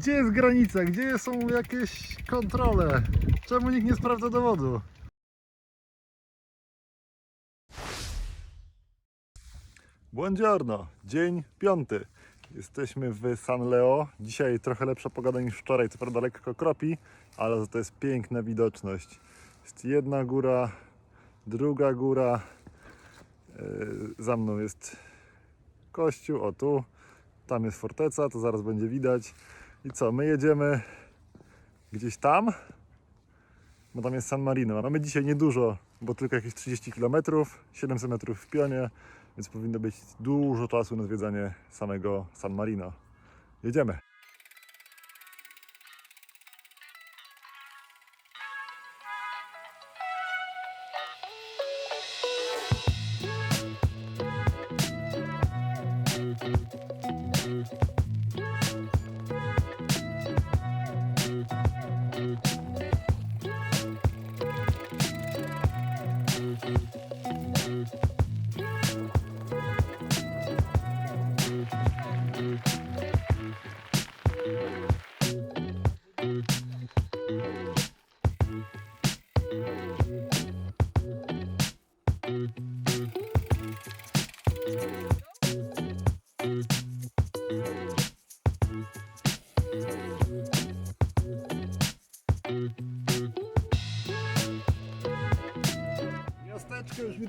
Gdzie jest granica? Gdzie są jakieś kontrole? Czemu nikt nie sprawdza dowodu? Buongiorno, dzień piąty. Jesteśmy w San Leo. Dzisiaj trochę lepsza pogoda niż wczoraj, co prawda lekko kropi, ale to jest piękna widoczność. Jest jedna góra, druga góra. Yy, Za mną jest kościół, o tu. Tam jest forteca, to zaraz będzie widać. I co, my jedziemy gdzieś tam, bo tam jest San Marino. Mamy dzisiaj niedużo, bo tylko jakieś 30 km, 700 metrów w pionie, więc powinno być dużo czasu na zwiedzanie samego San Marino. Jedziemy.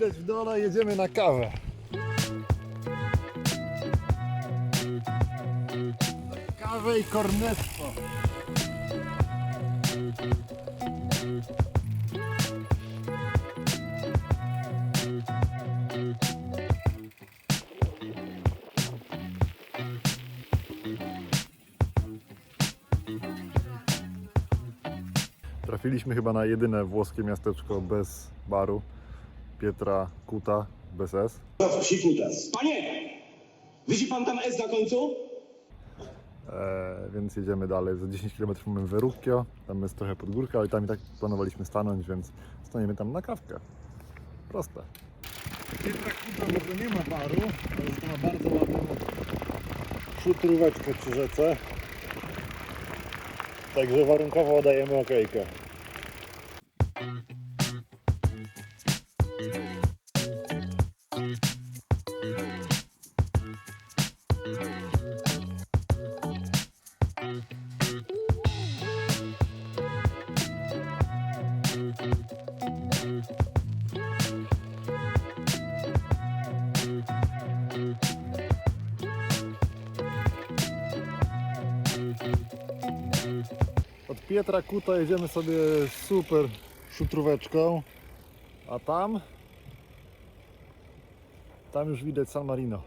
Widać w dole, jedziemy na kawę. Kawę i kornetto. Trafiliśmy chyba na jedyne włoskie miasteczko bez baru. Pietra Kuta bez S. Sikutas. Panie! Widzi pan tam S na końcu? E, więc jedziemy dalej. Za 10 km mamy Verrucchio, tam jest trochę pod górkę, ale tam i tak planowaliśmy stanąć, więc staniemy tam na kawkę. Proste. Pietra Kuta może nie ma baru, ale to ma bardzo ładną szutróweczkę przy rzece. Także warunkowo dajemy okejkę. Od Pietra Kuta jedziemy sobie super szutróweczką, a tam tam już widać San Marino.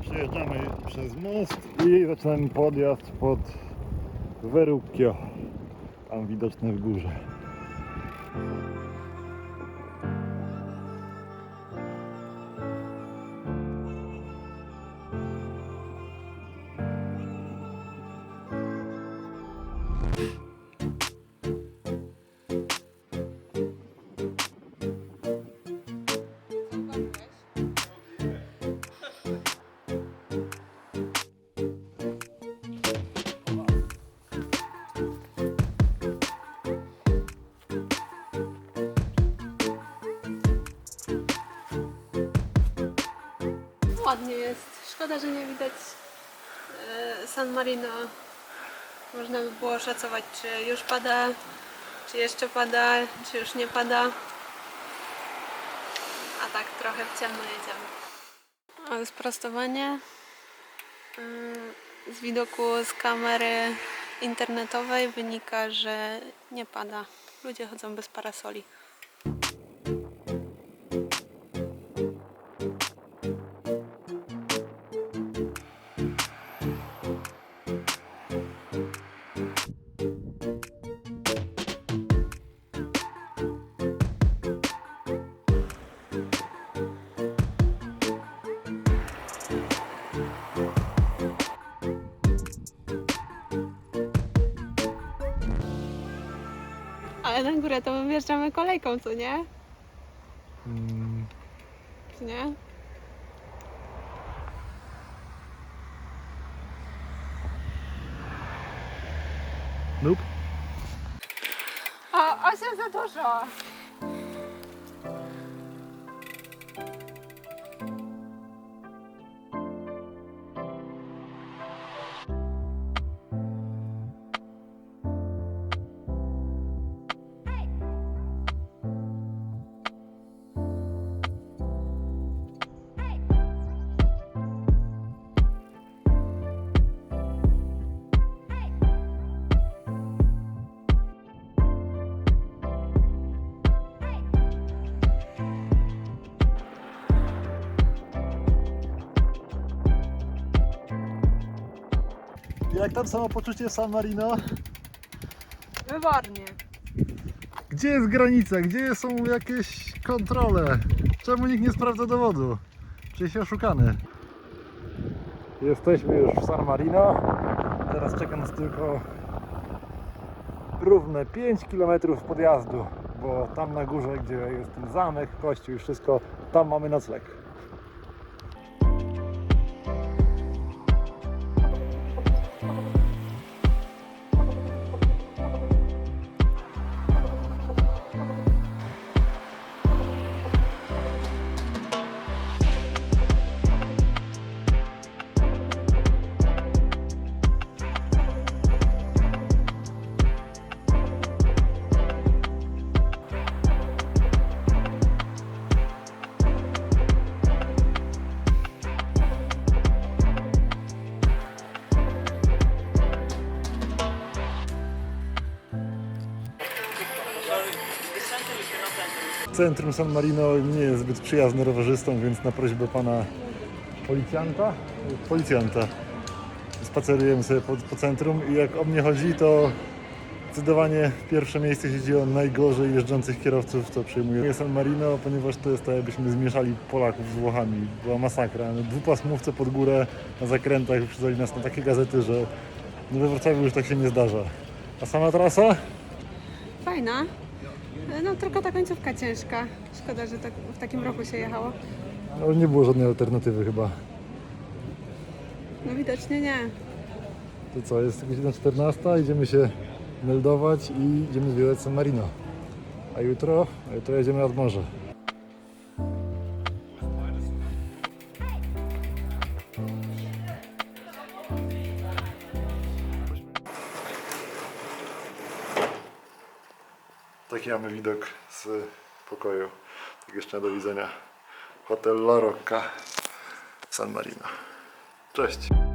Przejeżdżamy przez most i zaczynamy podjazd pod Verrucchio. Tam widoczne w górze. Ładnie jest. Szkoda, że nie widać e, San Marino. Można by było szacować, czy już pada, czy jeszcze pada, czy już nie pada. A tak trochę w ciemno jedziemy. Ale sprostowanie mm, z widoku z kamery internetowej wynika, że nie pada. Ludzie chodzą bez parasoli. Ale na górę to my wjeżdżamy kolejką, co nie? Mm, Czy nie? Nope. O, 8 za dużo. Jak tam samopoczucie w San Marino? Wybornie. Gdzie jest granica? Gdzie są jakieś kontrole? Czemu nikt nie sprawdza dowodu? Czy się oszukany? Jesteśmy już w San Marino. Teraz czeka nas tylko równe 5 km podjazdu, bo tam na górze, gdzie jest ten zamek, kościół i wszystko, tam mamy nocleg. Centrum San Marino nie jest zbyt przyjazne rowerzystom, więc na prośbę pana policjanta, policjanta spacerujemy sobie po, po centrum i jak o mnie chodzi, to zdecydowanie pierwsze miejsce siedzi o najgorzej jeżdżących kierowców, co przyjmuje San Marino, ponieważ to jest tak, jakbyśmy zmieszali Polaków z Włochami. Była masakra. No, Dwupasmówce pod górę na zakrętach przyzwoli nas na takie gazety, że no we Wrocławiu już tak się nie zdarza. A sama trasa? Fajna. No tylko ta końcówka ciężka. Szkoda, że tak, w takim roku się jechało. No, nie było żadnej alternatywy chyba. No widocznie nie. To co, jest godzina 14, idziemy się meldować i idziemy zwiedzać San Marino. A jutro, a jutro jedziemy nad morze. Taki mamy widok z pokoju. Tak jeszcze do widzenia. Hotel La Rocca San Marino. Cześć.